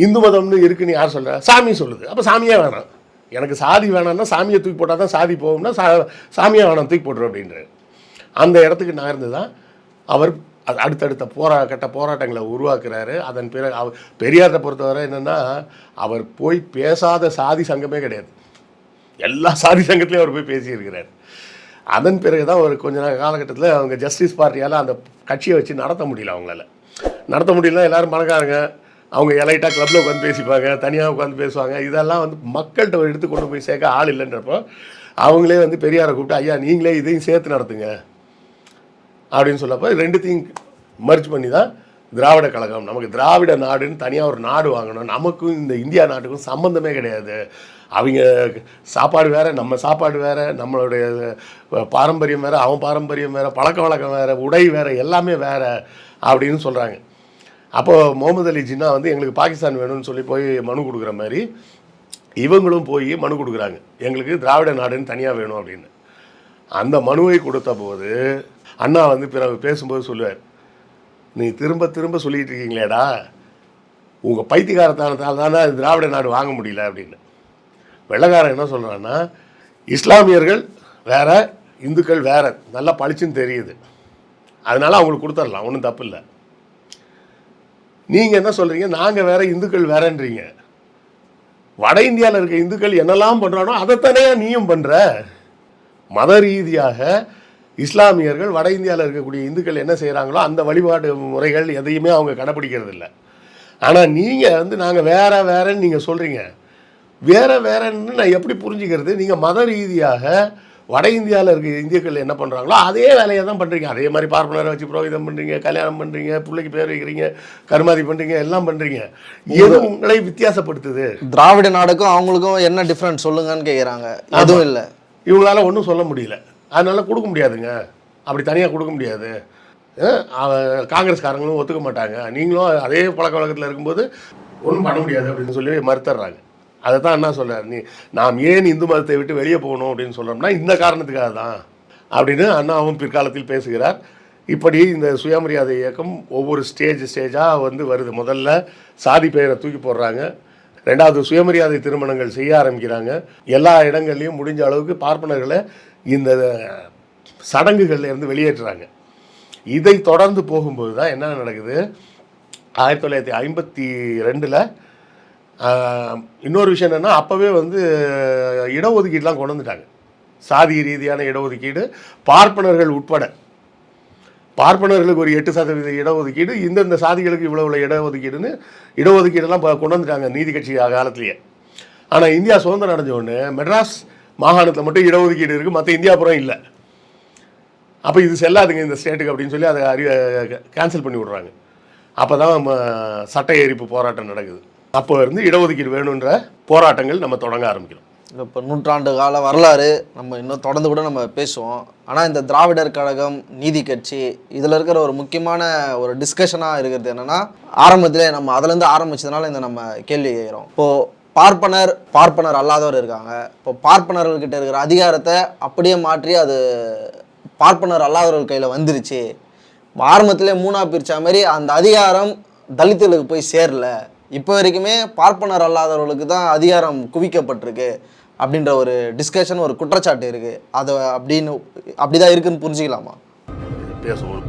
இந்து மதம்னு இருக்குன்னு யார் சொல்றா? சாமி சொல்லுது. அப்போ சாமியே வேணாம். எனக்கு சாதி வேணாம்னா சாமியை தூக்கி போட்டால் தான் சாதி போகும்னா சா சாமியை வேணாம் தூக்கி போட்டுரு அப்படின்றாரு. அந்த இடத்துக்கு நகர்ந்து தான் அவர் அடுத்தடுத்த போரா கட்ட போராட்டங்களை உருவாக்குறாரு. அதன் பிறகு அவர் பெரியாரை பொறுத்தவரை என்னென்னா அவர் போய் பேசாத சாதி சங்கமே கிடையாது. எல்லா சாதி சங்கத்திலையும் அவர் போய் பேசியிருக்கிறார். அதன் பிறகு தான் ஒரு கொஞ்ச நாள் காலகட்டத்தில் அவங்க ஜஸ்டிஸ் பார்ட்டியால் அந்த கட்சியை வச்சு நடத்த முடியல அவங்களால. நடத்த முடியலன்னா எல்லோரும் பணக்காரங்க. அவங்க எலைட்டாக கிளப்பில் உட்காந்து பேசிப்பாங்க தனியாக உட்காந்து பேசுவாங்க. இதெல்லாம் வந்து மக்கள்கிட்ட எடுத்து கொண்டு போய் சேர்க்க ஆள் இல்லைன்றப்போ அவங்களே வந்து பெரியாரை கூப்பிட்டு ஐயா நீங்களே இதையும் சேர்த்து நடத்துங்க. அப்படின்னு சொல்லப்போ ரெண்டுத்தையும் மர்ஜ் பண்ணி தான் திராவிட கழகம். நமக்கு திராவிட நாடுன்னு தனியாக ஒரு நாடு வாங்கணும். நமக்கும் இந்த இந்தியா நாட்டுக்கும் சம்மந்தமே கிடையாது. அவங்க சாப்பாடு வேறு நம்ம சாப்பாடு வேறு நம்மளுடைய பாரம்பரியம் வேறு அவன் பாரம்பரியம் வேறு பழக்க வழக்கம் வேறு உடை வேறு எல்லாமே வேறு அப்படின்னு சொல்கிறாங்க அப்போது முகமது அலி ஜின்னா வந்து எங்களுக்கு பாகிஸ்தான் வேணும்னு சொல்லி போய் மனு கொடுக்குற மாதிரி இவங்களும் போய் மனு கொடுக்குறாங்க. எங்களுக்கு திராவிட நாடுன்னு தனியாக வேணும் அப்படின்னு. அந்த மனுவை கொடுத்த போது அண்ணா வந்து பிறகு பேசும்போது சொல்லுவார் நீ திரும்ப திரும்ப சொல்லிகிட்டு இருக்கீங்களேடா. உங்கள் பைத்தியகாரத்தானத்தால் தானே திராவிட நாடு வாங்க முடியல அப்படின்னு. வெள்ளக்காரன் என்ன சொல்கிறான்னா இஸ்லாமியர்கள் வேற இந்துக்கள் வேற. நல்லா பளிச்சுன்னு தெரியுது. அதனால அவங்களுக்கு கொடுத்துடலாம் ஒன்றும் தப்பு இல்லை. நீங்கள் என்ன சொல்கிறீங்க நாங்கள் வேற இந்துக்கள் வேறன்றீங்க. வட இந்தியாவில் இருக்க இந்துக்கள் என்னெல்லாம் பண்ணுறானோ அதைத்தானே நீயும் பண்ணுற மத ரீதியாக இஸ்லாமியர்கள் வட இந்தியாவில் இருக்கக்கூடிய இந்துக்கள் என்ன செய்கிறாங்களோ அந்த வழிபாடு முறைகள் எதையுமே அவங்க கடைப்பிடிக்கிறது இல்லை ஆனால் நீங்கள் வந்து நாங்கள் வேற வேறன்னு நீங்கள் சொல்கிறீங்க வேற வேறன்னு நான் எப்படி புரிஞ்சுக்கிறது? நீங்கள் மத ரீதியாக வட இந்தியாவில் இருக்க இந்தியர்கள் என்ன பண்ணுறாங்களோ அதே வேலையை தான் பண்ணுறீங்க அதே மாதிரி பார்ப்பனரை வச்சு புரோகிதம் பண்ணுறீங்க கல்யாணம் பண்ணுறீங்க பிள்ளைக்கு பேர் வைக்கிறீங்க கருமாதி பண்ணுறீங்க எல்லாம் பண்ணுறீங்க எது உங்களை வித்தியாசப்படுத்துது? திராவிட நாடுக்கும் அவங்களுக்கும் என்ன டிஃப்ரெண்ட் சொல்லுங்கன்னு கேட்குறாங்க எதுவும் இல்லை. இவங்களால ஒன்றும் சொல்ல முடியல. அதனால கொடுக்க முடியாதுங்க. அப்படி தனியாக கொடுக்க முடியாது. காங்கிரஸ்காரங்களும் ஒத்துக்க மாட்டாங்க. நீங்களும் அதே பழக்க வழக்கத்தில் இருக்கும்போது ஒன்றும் பண்ண முடியாது அப்படின்னு சொல்லி மறுத்துறாங்க அதை தான் என்ன சொல்கிறார் நீ நாம் ஏன் இந்து மதத்தை விட்டு வெளியே போகணும் அப்படின்னு சொல்கிறோம்னா இந்த காரணத்துக்காக தான் அப்படின்னு அண்ணாவும் பிற்காலத்தில் பேசுகிறார். இப்படி இந்த சுயமரியாதை இயக்கம் ஒவ்வொரு ஸ்டேஜ் ஸ்டேஜாக வந்து வருது. முதல்ல சாதி பெயரை தூக்கி போடுறாங்க. ரெண்டாவது சுயமரியாதை திருமணங்கள் செய்ய ஆரம்பிக்கிறாங்க. எல்லா இடங்கள்லையும் முடிஞ்ச அளவுக்கு பார்ப்பனர்களை இந்த சடங்குகள்லேருந்து வெளியேற்றுறாங்க. இதை தொடர்ந்து போகும்போது தான் என்ன நடக்குது? ஆயிரத்தி தொள்ளாயிரத்தி ஐம்பத்தி ரெண்டில் இன்னொரு விஷயம் என்னென்னா அப்போவே வந்து இடஒதுக்கீடுலாம் கொண்டு வந்துட்டாங்க. சாதி ரீதியான இடஒதுக்கீடு பார்ப்பனர்கள் உட்பட. பார்ப்பனர்களுக்கு ஒரு எட்டு சதவீத இடஒதுக்கீடு இந்தந்த சாதிகளுக்கு இவ்வளோ இவ்வளோ இடஒதுக்கீடுன்னு இடஒதுக்கீடெல்லாம் கொண்டு வந்துட்டாங்க நீதி கட்சி காலத்திலேயே. ஆனால் இந்தியா சுதந்திரம் அடைஞ்ச உடனே மெட்ராஸ் மாகாணத்தில் மட்டும் இடஒதுக்கீடு இருக்குது மற்ற இந்தியாபுரம் இல்லை. அப்போ இது செல்லாதுங்க இந்த ஸ்டேட்டுக்கு அப்படின்னு சொல்லி அதை அறி கேன்சல் பண்ணி விடுறாங்க. அப்போ தான் சட்ட எரிப்பு போராட்டம் நடக்குது. அப்போ இருந்து இடஒதுக்கீடு வேணுன்ற போராட்டங்கள் நம்ம தொடங்க ஆரம்பிக்கிறோம். இப்போ நூற்றாண்டு கால வரலாறு நம்ம இன்னும் தொடர்ந்து கூட நம்ம பேசுவோம். ஆனால் இந்த திராவிடர் கழகம் நீதி கட்சி இதில் இருக்கிற ஒரு முக்கியமான ஒரு டிஸ்கஷனாக இருக்கிறது என்னென்னா ஆரம்பத்திலே நம்ம அதுலேருந்து ஆரம்பிச்சதுனால இந்த நம்ம கேள்வி கேட்குறோம். இப்போது பார்ப்பனர் பார்ப்பனர் அல்லாதவர் இருக்காங்க. இப்போ பார்ப்பனர்கள்கிட்ட இருக்கிற அதிகாரத்தை அப்படியே மாற்றி அது பார்ப்பனர் அல்லாதவர்கள் கையில் வந்துருச்சு. ஆரம்பத்திலே மூணாக பிரித்த மாதிரி அந்த அதிகாரம் தலித்துகளுக்கு போய் சேரல. இப்போ வரைக்குமே பார்ப்பனர் அல்லாதவர்களுக்கு தான் அதிகாரம் குவிக்கப்பட்டிருக்கு அப்படின்ற ஒரு டிஸ்கஷன் ஒரு குற்றச்சாட்டு இருக்குது அதை அப்படின்னு அப்படிதான் இருக்குன்னு புரிஞ்சுக்கலாமா? பேசுவோம்